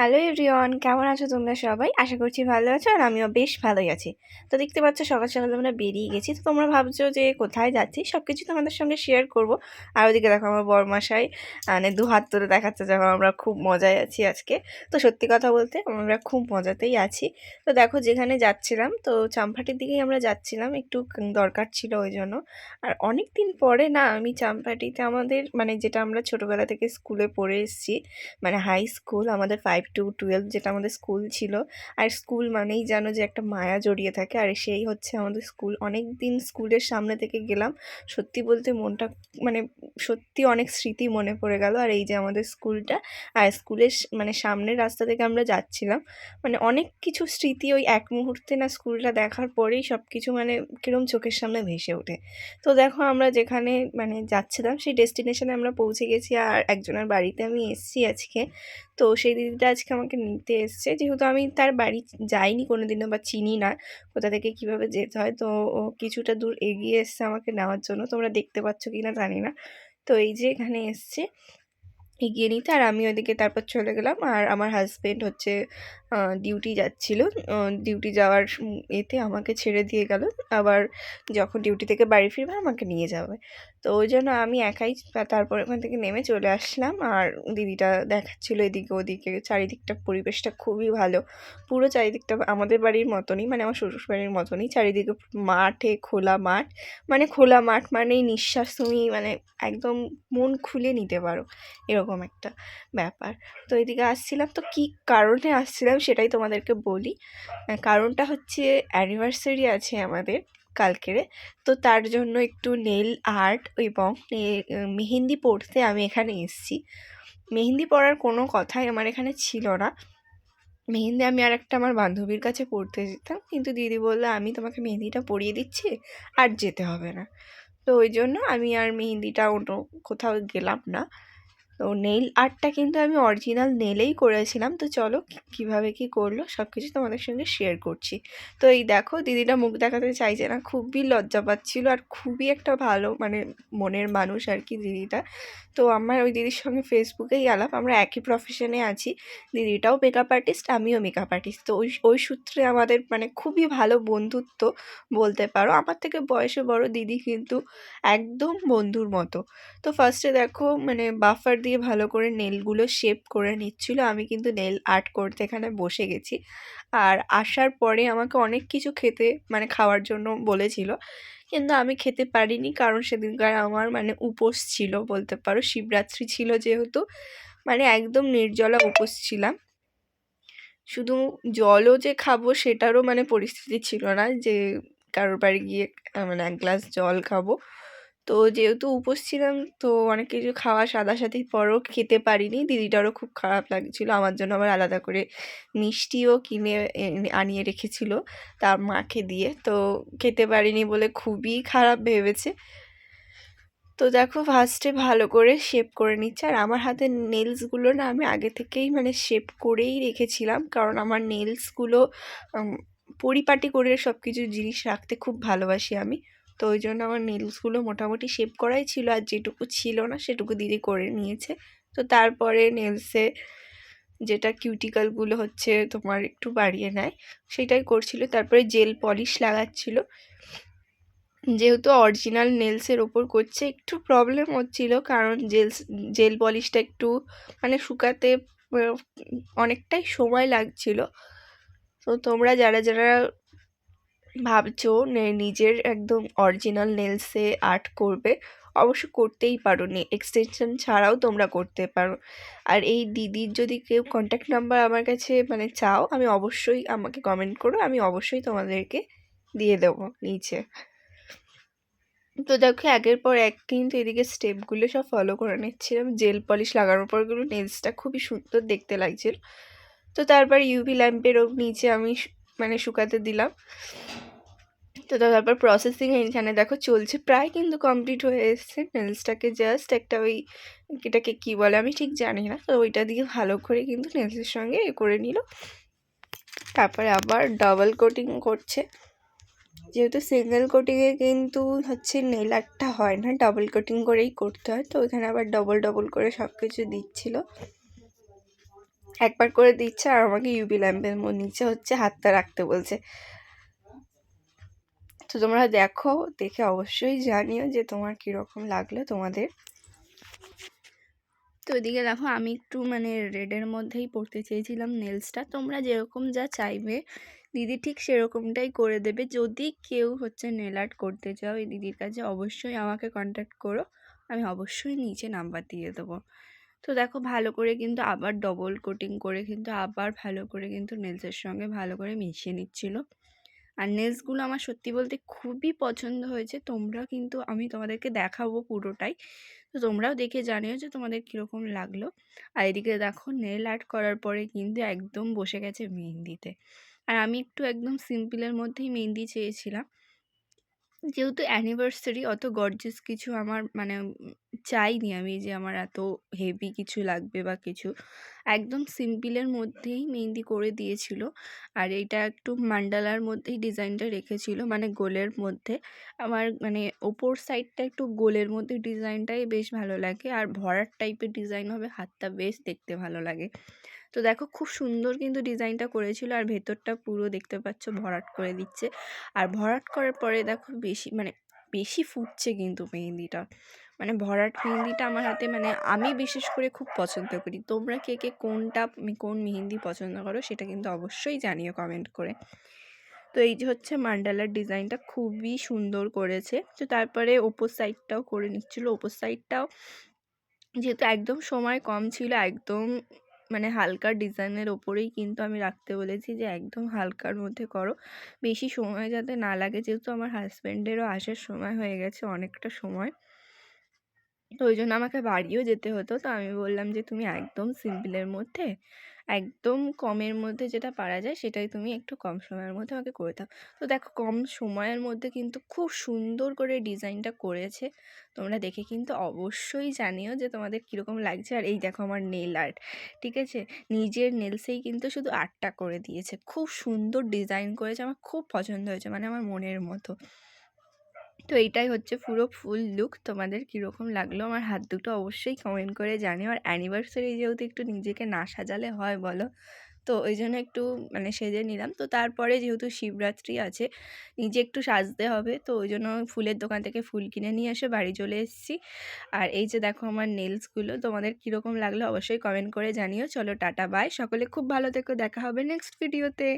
Hello everyone কেমন আছো তোমরা সবাই? আশা করছি ভালো আছো আর আমিও বেশ ভালোই আছি। তো দেখতে পাচ্ছ, সকাল সকাল আমরা বেরিয়ে গেছি। তো তোমরা ভাবছ যে কোথায় যাচ্ছি? সব কিছু তোমাদের সঙ্গে শেয়ার করব। আর ওদিকে দেখো আমার বরমাসাই মানে দু হাত তুলে দেখাচ্ছে যখন আমরা খুব মজায় আছি আজকে। তো সত্যি কথা বলতে আমরা খুব মজাতেই আছি। তো দেখো যেখানে যাচ্ছিলাম, তো চাম্পাটির দিকেই আমরা যাচ্ছিলাম। একটু দরকার ছিল ওই জন্য। আর অনেক দিন পরে না আমি চাম্পাটিতে আমাদের মানে যেটা আমরা ছোটোবেলা থেকে স্কুলে পড়ে এসেছি মানে হাই স্কুল আমাদের ফাইভ টু টুয়েলভ যেটা আমাদের স্কুল ছিল। আর স্কুল মানেই জানো যে একটা মায়া জড়িয়ে থাকে। আর সেই হচ্ছে আমাদের স্কুল অনেক দিন স্কুলের সামনে থেকে গেলাম। সত্যি বলতে মনটা মানে সত্যি অনেক স্মৃতি মনে পড়ে গেল। আর এই যে আমাদের স্কুলটা আর স্কুলের মানে সামনের রাস্তা থেকে আমরা যাচ্ছিলাম। মানে অনেক কিছু স্মৃতি ওই এক মুহূর্তে না স্কুলটা দেখার পরেই সব কিছু মানে কীরকম চোখের সামনে ভেসে ওঠে। তো দেখো আমরা যেখানে মানে যাচ্ছিলাম, সেই ডেস্টিনেশনে আমরা পৌঁছে গেছি। আর একজনের বাড়িতে আমি এসেছি আজকে। তো সেই দিদিটা আজকে আমাকে নিতে এসছে। যেহেতু আমি তার বাড়ি যাইনি কোনো দিনও বা চিনি না কোথা থেকে কীভাবে যেতে হয়, তো ও কিছুটা দূর এগিয়ে এসছে আমাকে নেওয়ার জন্য। তোমরা দেখতে পাচ্ছ কি না জানি না। তো এই যে এখানে এসছে, এগিয়ে নিতে। আর আমি ওইদিকে তারপর চলে গেলাম। আর আমার হাজব্যান্ড হচ্ছে ডিউটি যাচ্ছিল। ডিউটি যাওয়ার এতে আমাকে ছেড়ে দিয়ে গেল। আবার যখন ডিউটি থেকে বাড়ি ফিরবে, আমাকে নিয়ে যাবে। তো ওই জন্য আমি একাই তারপর ওখান থেকে নেমে চলে আসলাম। আর দিদিটা দেখাচ্ছিলো এদিকে ওদিকে। চারিদিকটা পরিবেশটা খুবই ভালো। পুরো চারিদিকটা আমাদের বাড়ির মতনই মানে আমার শ্বশুর বাড়ির মতনই। চারিদিকে মাঠে, খোলা মাঠ। মানে খোলা মাঠ মানেই নিঃশ্বাস তুমি মানে একদম মন খুলে নিতে পারো। এরকম একটা ব্যাপার। তো এদিকে আসছিলাম। তো কী কারণে আসছিলাম সেটাই তোমাদেরকে বলি। কারণটা হচ্ছে অ্যানিভার্সারি আছে আমাদের কালকেরে তো তার জন্য একটু নেল আর্ট এবং মেহেন্দি পড়তে আমি এখানে এসেছি। মেহেন্দি পড়ার কোনো কথাই আমার এখানে ছিল না। মেহেন্দি আমি আর একটা আমার বান্ধবীর কাছে পড়তে যেতাম। কিন্তু দিদি বলল, আমি তোমাকে মেহেন্দিটা পরিয়ে দিচ্ছি, আর যেতে হবে না। তো ওই জন্য আমি আর মেহেন্দিটা অন্য কোথাও গেলাম না। তো নেইল আর্টটা কিন্তু আমি অরিজিনাল নেলেই করেছিলাম। তো চলো কীভাবে কি করল সব কিছু তোমাদের সঙ্গে শেয়ার করছি। তো এই দেখো দিদিটা মুখ দেখাতে চাইছে না, খুবই লজ্জা পাচ্ছিলো আর খুবই একটা ভালো মানে মনের মানুষ আর কি দিদিটা। তো আমার ওই দিদির সঙ্গে ফেসবুকেই আলাপ, আমরা একই প্রফেশনে আছি। দিদিটাও মেকআপ আর্টিস্ট আমিও মেকআপ আর্টিস্ট তো ওই ওই সূত্রে আমাদের মানে খুবই ভালো বন্ধুত্ব বলতে পারো। আমার থেকে বয়সে বড় দিদি কিন্তু একদম বন্ধুর মতো। তো ফার্স্টে দেখো মানে বাফার দিয়ে ভালো করে নেলগুলো শেপ করে নিচ্ছিল। আমি কিন্তু নেল আর্ট করতে এখানে বসে গেছি। আর আসার পরে আমাকে অনেক কিছু খেতে মানে খাওয়ার জন্য বলেছিল। কিন্তু আমি খেতে পারিনি কারণ সেদিনকার আমার মানে উপোস ছিল বলতে পারো। শিবরাত্রি ছিল যেহেতু মানে একদম নির্জলা উপোস ছিলাম। শুধু জলও যে খাব সেটারও মানে পরিস্থিতি ছিল না যে কারোর বাড়ি গিয়ে মানে এক গ্লাস জল খাব। তো যেহেতু উপোস ছিলাম, তো অনেক কিছু খাওয়া সাদাসাদির পরও খেতে পারিনি। দিদিটারও খুব খারাপ লাগছিল, আমার জন্য আবার আলাদা করে মিষ্টিও কিনে আনিয়ে রেখেছিল তার মাকে দিয়ে। তো খেতে পারিনি বলে খুবই খারাপ ভেবেছে। তো দেখো ফার্স্টে ভালো করে শেপ করে নিচ্ছে। আর আমার হাতে নেলসগুলো না আমি আগে থেকেই মানে শেপ করেই রেখেছিলাম। কারণ আমার নেলসগুলো পরিপাটি করে সব কিছু জিনিস রাখতে খুব ভালোবাসি আমি। তো ওই জন্য আমার নেলসগুলো মোটামুটি শেপ করাই ছিল আর যেটুকু ছিল না সেটুকু দিদি করে নিয়েছে। তো তারপরে নেলসে যেটা কিউটিক্যালগুলো হচ্ছে তোমার একটু বাড়িয়ে নেয়, সেটাই করছিল। তারপরে জেল পলিশ লাগাচ্ছিল। যেহেতু অরিজিনাল নেলসের ওপর করছে, একটু প্রবলেম হচ্ছিল কারণ জেলস জেল পলিশটা একটু মানে শুকাতে অনেকটাই সময় লাগছিল। তো তোমরা যারা যারা ভাবছ নিজের একদম অরিজিনাল নেলসে আর্ট করবে? অবশ্য করতেই পারো নে এক্সটেনশন ছাড়াও তোমরা করতে পারো। আর এই দিদির যদি কেউ কন্ট্যাক্ট নাম্বার আমার কাছে মানে চাও, আমি অবশ্যই আমাকে কমেন্ট করো, আমি অবশ্যই তোমাদেরকে দিয়ে দেবো নিচে। তো দেখো, একের পর এক কিন্তু এদিকে স্টেপগুলো সব ফলো করে নিচ্ছিলাম। জেল পলিশ লাগানোর পরগুলো নেলসটা খুবই সুন্দর দেখতে লাগছিল। তো তারপর ইউভি ল্যাম্পেরও নিচে আমি মানে শুকাতে দিলাম। তো তারপর প্রসেসিং এইখানে দেখো চলছে, প্রায় কিন্তু কমপ্লিট হয়ে এসছে। নেলসটাকে জাস্ট একটা ওই এটাকে কী বলে আমি ঠিক জানি না। তো ওইটা দিয়ে ভালো করে কিন্তু নেলসের সঙ্গে এ করে নিল। তারপরে আবার ডাবল কোটিং করছে। যেহেতু সিঙ্গেল কোটিংয়ে কিন্তু হচ্ছে নেল আর্টটা হয় না ডাবল কোটিং করেই করতে হয়। তো ওইখানে আবার ডবল ডবল করে সব কিছু দিচ্ছিল। একবার করে দিচ্ছে আর আমাকে ইউবি ল্যাম্পের নিচে হচ্ছে হাতটা রাখতে বলছে। তো তোমরা দেখো, দেখে অবশ্যই জানিও যে তোমার কীরকম লাগল তোমাদের। তো এদিকে দেখো, আমি একটু মানে রেডের মধ্যেই পড়তে চেয়েছিলাম নেলসটা তোমরা যেরকম যা চাইবে, দিদি ঠিক সেরকমটাই করে দেবে। যদি কেউ হচ্ছে নেল আর্ট করতে চাও এই দিদির কাছে, অবশ্যই আমাকে কন্ট্যাক্ট করো। আমি অবশ্যই নিচে নাম্বার দিয়ে দেবো। তো দেখো, ভালো করে কিন্তু আবার ডবল কোটিং করে কিন্তু আবার ভালো করে কিন্তু নেলসের সঙ্গে ভালো করে মিশিয়ে নিচ্ছিল। আর নেলসগুলো আমার সত্যি বলতে খুবই পছন্দ হয়েছে। তোমরা কিন্তু আমি তোমাদেরকে দেখাবো পুরোটাই। তো তোমরাও দেখে জানিও যে তোমাদের কীরকম লাগল। আর এদিকে দেখো নেল আর্ট করার পরে কিন্তু একদম বসে গেছে মেহেন্দিতে। আর আমি একটু একদম সিম্পলের মধ্যেই মেহেন্দি চেয়েছিলাম। যেহেতু অ্যানিভার্সারি অত গর্জিয়াস কিছু আমার মানে চাইনি আমি যে আমার এত হেভি কিছু লাগবে বা কিছু। একদম সিম্পলের মধ্যেই মেহেন্দি করে দিয়েছিল। আর এইটা একটু মান্ডালার মধ্যেই ডিজাইনটা রেখেছিল মানে গোলের মধ্যে। আমার মানে ওপর সাইডটা একটু গোলের মধ্যে ডিজাইনটাই বেশ ভালো লাগে। আর ভরাট টাইপের ডিজাইন হবে, হাতটা বেশ দেখতে ভালো লাগে। তো দেখো খুব সুন্দর কিন্তু ডিজাইনটা করেছিল আর ভেতরটা পুরো দেখতে পাচ্ছ ভরাট করে দিচ্ছে। আর ভরাট করার পরে দেখো বেশি মানে বেশি ফুটছে কিন্তু মেহেন্দিটা। মানে ভরাট মেহেন্দিটা আমার হাতে মানে আমি বিশেষ করে খুব পছন্দ করি। তোমরা কে কে কোনটা কোন মেহেন্দি পছন্দ করো সেটা কিন্তু অবশ্যই জানিও কমেন্ট করে। তো এই যে হচ্ছে মান্ডালার ডিজাইনটা খুবই সুন্দর করেছে। তো তারপরে ওপর সাইডটাও করে নিচ্ছিলো। ওপর সাইডটাও যেহেতু একদম সময় কম ছিল, একদম মানে হালকা ডিজাইনের ওপরেই কিন্তু আমি রাখতে বলেছি যে, একদম হালকার মধ্যে করো। বেশি সময় যাতে না লাগে, যেহেতু আমার হাজব্যান্ডেরও আসার সময় হয়ে গেছে অনেকটা সময়। তো ওই জন্য আমাকে বাড়িও যেতে হতো। তো আমি বললাম যে, তুমি একদম সিম্পলের মধ্যে একদম কমের মধ্যে যেটা পারা যায়, সেটাই তুমি একটু কম সময়ের মধ্যে আমাকে করে দাও। তো দেখো, কম সময়ের মধ্যে কিন্তু খুব সুন্দর করে ডিজাইনটা করেছে। তোমরা দেখে কিন্তু অবশ্যই জানিও যে তোমাদের কীরকম লাগছে। আর এই দেখো আমার নেল আর্ট ঠিক আছে? নিজের নেলসেই কিন্তু শুধু আর্টটা করে দিয়েছে। খুব সুন্দর ডিজাইন করেছে, আমার খুব পছন্দ হয়েছে মানে আমার মনের মতো। তো এইটাই হচ্ছে পুরো ফুল লুক। তোমাদের কীরকম লাগল আমার হাত দুটো অবশ্যই কমেন্ট করে জানিও। আর অ্যানিভার্সারি যেহেতু একটু নিজেকে না সাজালে হয় বলো? তো ওই জন্য একটু মানে সেজে নিলাম। তো তারপরে যেহেতু শিবরাত্রি আছে, নিজে একটু সাজতে হবে। তো ওই জন্য ফুলের দোকান থেকে ফুল কিনে নিয়ে এসে বাড়ি চলে এসেছি। আর এই যে দেখো আমার নেলসগুলো তোমাদের কীরকম লাগল অবশ্যই কমেন্ট করে জানিও। চলো টাটা বাই সকলে খুব ভালো থেকো। দেখা হবে নেক্সট ভিডিওতে